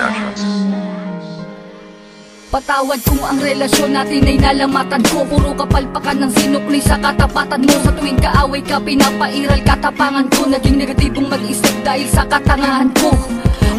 Production. Patawad kung ang relasyon natin ay nalamatan ko. Puro kapalpakan ng sinukli sa katapatan mo. Sa tuwing kaaway ka, pinapairal katapangan ko. Naging negatibong mag-isip dahil sa katangahan ko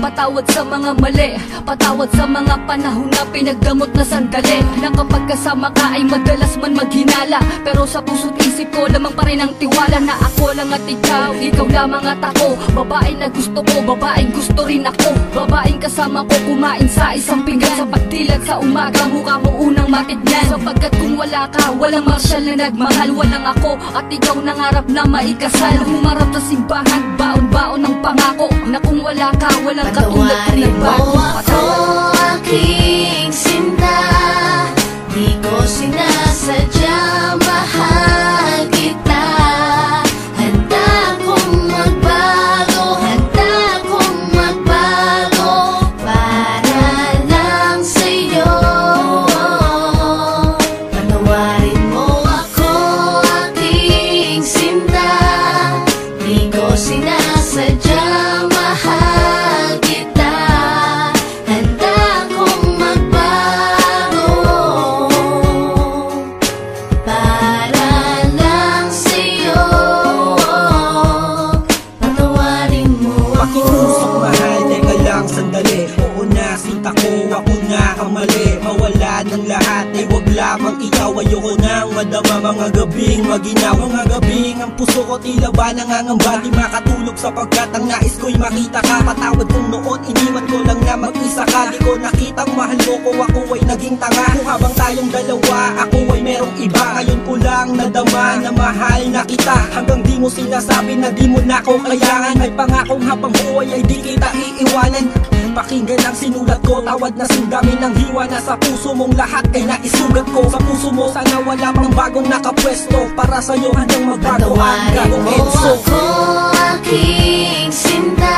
Patawad sa mga mali Patawad sa mga panahon na pinagdamot na sandali. Na kapag ka ay madalas man maghinala. Pero sa puso't isip ko lamang pa rin ang tiwala Na ako lang at ikaw, ikaw lamang at ako. Babae na gusto ko, babaeng gusto rin ako. Babaeng kasama ko kumain sa isang pinggan. Sa pagdilat sa umaga, mukha mo unang matignan Sapagkat kung wala ka, walang marsyal na nagmahal. Walang ako at ikaw nangarap na maikasal. Humarap sa simbahan, baon-baon ng pangako. Na kung wala ka, walang Patawarin mo ako, aking Ayoko nang madama mga gabing maginaw Mga gabing. Ang puso ko tila ba nangangamba Di makatulog sapagkat ang nais ko'y makita ka. Patawad kung noon, iniwan ko lang na mag-isa ka. Di ko nakitang mahal mo ko, ako ay naging tanga. Kung habang tayong dalawa, ako na mahal na kita. Hanggang di mo sinasabi na di mo na ako kailangan. May pangakong habang buhay ay di kita iiwanan. Pakinggan ang sinulat ko. Tawad na sindami ng hiwa na sa puso mong lahat ay naisugat ko. Sa puso mo sana wala pang bagong nakapwesto. Para sa'yo hanggang magbago ang Patawarin gagong mo Enzo ako, aking sinta